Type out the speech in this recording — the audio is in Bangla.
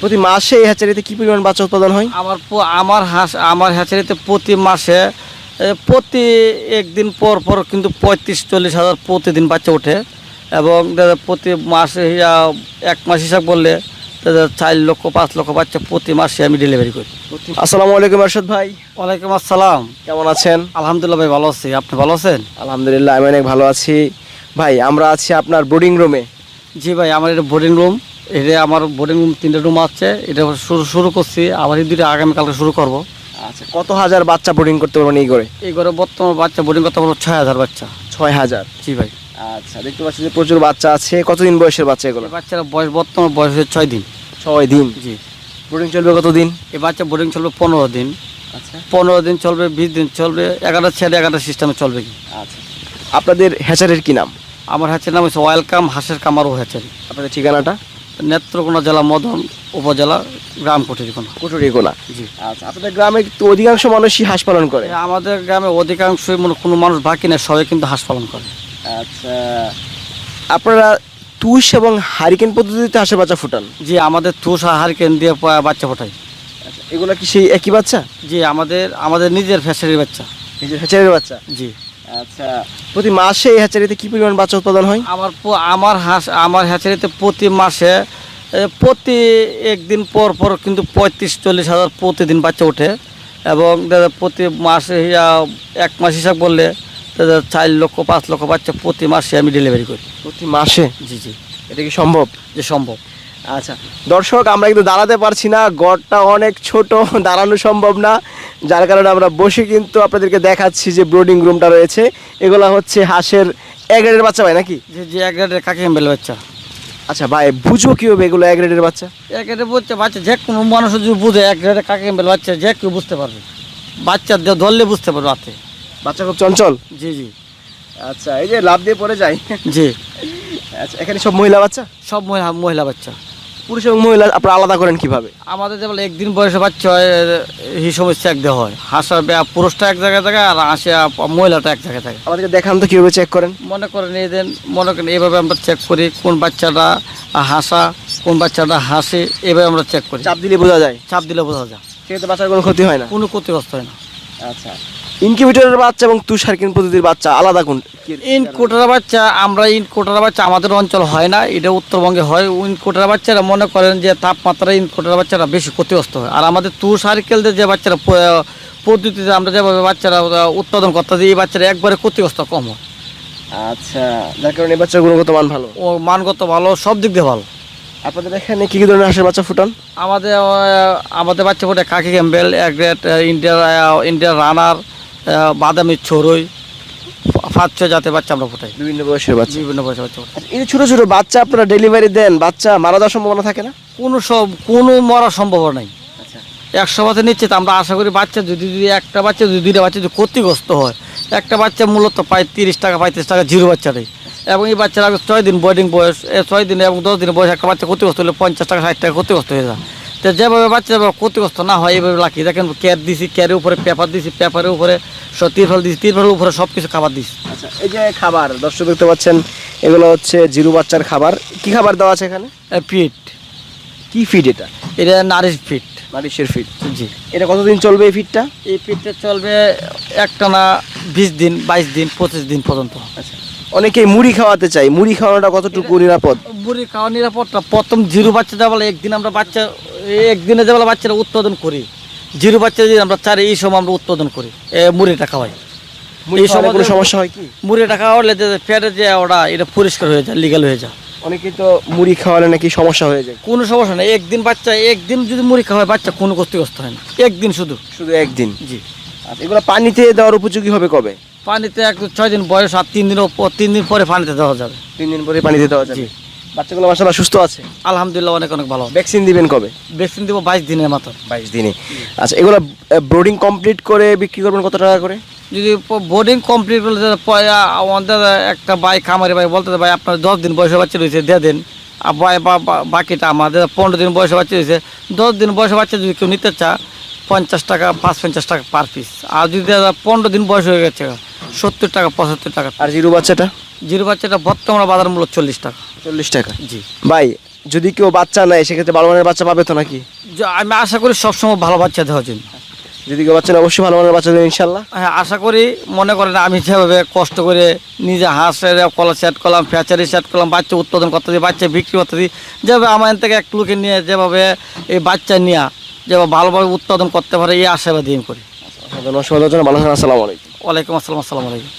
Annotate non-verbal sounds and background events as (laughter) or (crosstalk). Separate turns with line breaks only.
প্রতি মাসে এই হ্যাচারিতে কি পরিমাণ বাচ্চা উৎপাদন হয়?
আমার আমার হাঁস আমার হ্যাচারিতে প্রতি মাসে প্রতি একদিন পর পর কিন্তু পঁয়ত্রিশ চল্লিশ হাজার প্রতিদিন বাচ্চা ওঠে। এবং দাদা প্রতি মাসে এক মাস হিসাব করলে দাদা চার লক্ষ পাঁচ লক্ষ বাচ্চা প্রতি মাসে আমি ডেলিভারি করি।
আসসালামু আলাইকুম আরশাদ ভাই।
ওয়ালাইকুম আসসালাম।
কেমন আছেন?
আলহামদুলিল্লাহ ভাই ভালো আছি। আপনি ভালো আছেন?
আলহামদুলিল্লাহ আমি অনেক ভালো আছি। ভাই আমরা আছি আপনার বোর্ডিং রুমে
জি ভাই আমার এটা বোর্ডিং রুম এটা আমার বোর্ডিং রুম তিনটে রুম আছে। এটা শুরু শুরু করছি আবার এই দুটো আগামীকালকে শুরু করব।
আচ্ছা কত হাজার বাচ্চা বোর্ডিং করতে পারবেন এই করে
এই ঘরে বর্তমান বাচ্চা বোর্ডিং করতে পারব ছয় হাজার বাচ্চা।
ছয় হাজার?
জি ভাই।
আচ্ছা দেখতে পাচ্ছি যে প্রচুর বাচ্চা আছে। কতদিন বয়সের বাচ্চা এগুলো?
বাচ্চারা বয়স বর্তমান বয়স হচ্ছে ছয় দিন।
ছয় দিন?
জি।
বোর্ডিং চলবে কতদিন?
এই বাচ্চা বোর্ডিং চলবে পনেরো দিন।
আচ্ছা।
পনেরো দিন চলবে বিশ দিন চলবে এগারোটা ছেড়ে এগারোটা সিস্টেমে চলবে। কি
আচ্ছা। আপনাদের হ্যাচারের কি নাম?
আমার হ্যাচের নাম হচ্ছে ওয়েলকাম হাঁসের কামার ও হ্যাচারি।
আপনাদের ঠিকানাটা?
নেত্রকোনা জেলা মদন উপজেলা গ্রাম কোটিরকোনা
কুটুরিকোনা
জি।
আচ্ছা আপনাদের গ্রামে তো অধিকাংশ মানুষই হাঁস পালন করে?
আমাদের গ্রামে অধিকাংশই মনে কোনো মানুষ বাকি নেই সবাই কিন্তু হাঁস পালন করে।
আচ্ছা আপনারা তুষ এবং হারিকেন পদ্ধতিতে হাঁসের বাচ্চা ফুটান?
জি আমাদের তুষ আর হারিকেন দিয়ে বাচ্চা ফোটাই।
আচ্ছা এগুলো কি সেই একই বাচ্চা?
জি আমাদের আমাদের নিজের ফ্যাশনের বাচ্চা।
নিজের হ্যাচারির বাচ্চা?
জি।
আচ্ছা। প্রতি মাসে এই হ্যাচারিতে কি পরিমাণ বাচ্চা উৎপাদন হয়?
আমার আমার হাঁস আমার হ্যাচারিতে প্রতি মাসে প্রতি একদিন পর পর কিন্তু পঁয়ত্রিশ চল্লিশ হাজার প্রতিদিন বাচ্চা ওঠে। এবং প্রতি মাসে এক মাস হিসাব দাদা চার লক্ষ পাঁচ লক্ষ বাচ্চা প্রতি মাসে আমি ডেলিভারি করি।
প্রতি মাসে?
জি জি।
এটা কি সম্ভব?
যে সম্ভব।
আচ্ছা দর্শক আমরা কিন্তু দাঁড়াতে পারছি না গড়টা অনেক ছোট (laughs) দাঁড়ানো সম্ভব না। যার কারণে আমরা বসে কিন্তু আপনাদেরকে দেখাচ্ছি যে ব্রোডিং রুমটা রয়েছে। এগুলো হচ্ছে হাঁসের এক গ্রেডের বাচ্চা ভাই নাকি?
যে যে এক কাকে এমবেল বাচ্চা।
আচ্ছা ভাই বুঝো কি হবে এগুলো এক বাচ্চা?
এক বলছে বাচ্চা যে কোনো মানুষ যদি বুঝে এক গ্রেডে কাকে বাচ্চা যে কেউ বুঝতে পারবে। বাচ্চা ধরলে বুঝতে পারবে রাতে।
বাচ্চা খুব চঞ্চল?
জি জি।
আচ্ছা এই যে লাভ দিয়ে পড়ে যায়
জি।
আচ্ছা এখানে সব মহিলা বাচ্চা?
সব মহিলা মহিলা বাচ্চা।
পুরুষ এবং মহিলা আপনারা আলাদা করেন কীভাবে?
আমাদের যেমন একদিন বয়সে বাচ্চা হয় এই সমস্যা এক দেওয়া হয়। হাঁসা পুরুষটা এক জায়গায় থাকে আর হাঁসে মহিলাটা এক জায়গায় থাকে।
আমাদেরকে দেখান তো কীভাবে চেক করেন।
মনে করেন এই দিন মনে করেন এইভাবে আমরা চেক করি কোন বাচ্চাটা হাসা কোন বাচ্চাটা হাসে এভাবে আমরা চেক করি।
চাপ দিলে বোঝা যায়।
চাপ দিলে বোঝা যায়।
সেক্ষেত্রে বাচ্চার কোনো ক্ষতি হয় না।
কোনো ক্ষতিগ্রস্ত হয় না।
আচ্ছা। ইনকিউবেটরের বাচ্চা এবং তুষার কিন পদ্ধতির বাচ্চা আলাদা কোন?
ইন কোটারা বাচ্চা আমরা ইন কোটারা বাচ্চা আমাদের অঞ্চল হয় না এটা উত্তরবঙ্গে হয়। ইন কোটারা বাচ্চারা মনে করেন যে তাপমাত্রা ইন কোটারা বাচ্চারা বেশি ক্ষতিগ্রস্ত হয়। আর আমাদের তুষ সার্কেলদের যে বাচ্চারা পদ্ধতিতে আমরা যেভাবে বাচ্চারা উৎপাদন করতে এই বাচ্চারা একবারে ক্ষতিগ্রস্ত কম হয়।
আচ্ছা যার কারণে এই বাচ্চার গুণগত মান ভালো?
ও মানগত ভালো সব দিক দিয়ে ভালো।
আপনাদের এখানে কী কী ধরনের হাঁসের বাচ্চা ফুটান?
আমাদের আমাদের বাচ্চা ফোটে কাকি ক্যাম্বেল এক ইন্ডিয়ার ইন্ডিয়ার রানার বাদামি চড়ুই পাঁচ জাতের বাচ্চা আমরা ফোটাই।
বিভিন্ন বয়সের বাচ্চা।
বিভিন্ন বয়সের বাচ্চা
এই ছোট ছোট বাচ্চা আপনারা ডেলিভারি দেন বাচ্চা মারা যাওয়ার সম্ভাবনা থাকে না?
কোনো সব কোনো মরা সম্ভব নাই।
আচ্ছা।
একশো বাচ্চা নিচ্ছে তো আমরা আশা করি বাচ্চা যদি যদি একটা বাচ্চা যদি দুইটা বাচ্চা যদি ক্ষতিগ্রস্ত হয় একটা বাচ্চা মূলত পায় তিরিশ টাকা পঁয়ত্রিশ টাকা জিরো বাচ্চাটাই এবং এই বাচ্চার আগে ছয় দিন বোর্ডিং বয়স ছয় দিন এবং দশ দিন বয়স একটা বাচ্চা ক্ষতিগ্রস্ত হলে পঞ্চাশ টাকা ষাট টাকা ক্ষতিগ্রস্ত হয়ে যায়। তো যেভাবে বাচ্চা ক্ষতিগ্রস্ত না হয় এইভাবে লাকি দেখেন ক্যার দিছি ক্যারের উপরে পেপার দিছি পেপারের উপরে সব তিরফল দিছি তিরফলের উপরে সব কিছু খাবার দিছি।
আচ্ছা এই যে খাবার দর্শক দেখতে পাচ্ছেন এগুলো হচ্ছে জিরু বাচ্চার খাবার। কি খাবার দেওয়া আছে এখানে?
ফিট
কি ফিড এটা?
এটা নারিশ ফিট
নারিশের ফিড
জি।
এটা কতদিন চলবে এই ফিডটা
এই ফিটটা চলবে একটানা বিশ দিন বাইশ দিন পঁচিশ দিন পর্যন্ত।
আচ্ছা অনেকেই মুড়ি খাওয়াতে চাই মুড়ি খাওয়ানোটা কতটুকু নিরাপদ?
মুড়ি খাওয়া নিরাপদটা। প্রথম জিরো বাচ্চা যাবলে একদিন আমরা বাচ্চা একদিনে যাবলে বাচ্চারা উৎপাদন করি জিরো বাচ্চা যদি আমরা চারি এই সময় আমরা উৎপাদন করি মুড়িটা খাওয়াই। এই
খাওয়ালে কোনো সমস্যা হয় কি?
মুড়িটা খাওয়ালে যে পেটে যে ওটা এটা পরিষ্কার হয়ে যায় লিগাল হয়ে যায়।
অনেকেই তো মুড়ি খাওয়ালে নাকি সমস্যা হয়ে যায়।
কোনো সমস্যা নেই একদিন বাচ্চা একদিন যদি মুড়ি খাওয়ায় বাচ্চা কোনো ক্ষতিগ্রস্ত হয় না। একদিন শুধু।
শুধু একদিন?
জি।
এগুলো পানিতে দেওয়ার উপযোগী হবে কবে?
পানিতে এক ছয় দিন বয়স আর তিন দিন তিন দিন পরে পানিতে দেওয়া যাবে।
তিন দিন পরে পানিতে দেওয়া যাবে। বাচ্চাগুলো মাসাল্লাহ সুস্থ আছে?
আলহামদুলিল্লাহ অনেক অনেক ভালো।
ভ্যাকসিন দিবেন কবে?
ভ্যাকসিন দেবো বাইশ দিনের মাত্র
বাইশ দিনে। আচ্ছা এগুলো ব্রোডিং কমপ্লিট করে বিক্রি করবেন কত টাকা করে?
যদি বোর্ডিং কমপ্লিট করলে আমাদের একটা ভাই খামারি ভাই বলতে ভাই আপনার দশ দিন বয়সে বাচ্চা রয়েছে দিয়ে দেন। আর বাকিটা আমাদের পনেরো দিন বয়সে বাচ্চা রয়েছে। দশ দিন বয়সে বাচ্চা যদি কেউ নিতে চা পঞ্চাশ টাকা পাঁচ পঞ্চাশ টাকা পার পিস আর যদি দাদা পনেরো দিন বয়স হয়ে গেছে সত্তর টাকা পঁচাত্তর টাকা।
আর জিরো বাচ্চাটা?
জিরো বাচ্চাটা বর্তমানে বাজার মূল্য চল্লিশ টাকা।
চল্লিশ টাকা?
জি।
ভাই যদি কেউ বাচ্চা নেয় সেক্ষেত্রে ভালো মানের বাচ্চা পাবে তো নাকি?
আমি আশা করি সবসময় ভালো বাচ্চা দেওয়ার জন্য।
যদি কেউ বাচ্চা অবশ্যই ভালো মানের বাচ্চা দেবেন ইনশাল্লাহ
হ্যাঁ আশা করি মনে করেন আমি যেভাবে কষ্ট করে নিজে হাঁসের কলা সেট করলাম ফ্যাচারি সেট করলাম বাচ্চা উৎপাদন করতে দিই বাচ্চা বিক্রি করতে দিই যেভাবে আমার থেকে এক লোকে নিয়ে যেভাবে এই বাচ্চা নিয়ে যেভাবে ভালোভাবে উৎপাদন করতে পারে এই আশাবাদী আমি করি।
ধন্যবাদ ভালো থাকেন। আসসালামু আলাইকুম।
ওয়ালাইকুম আসসালাম আসসালামু আলাইকুম।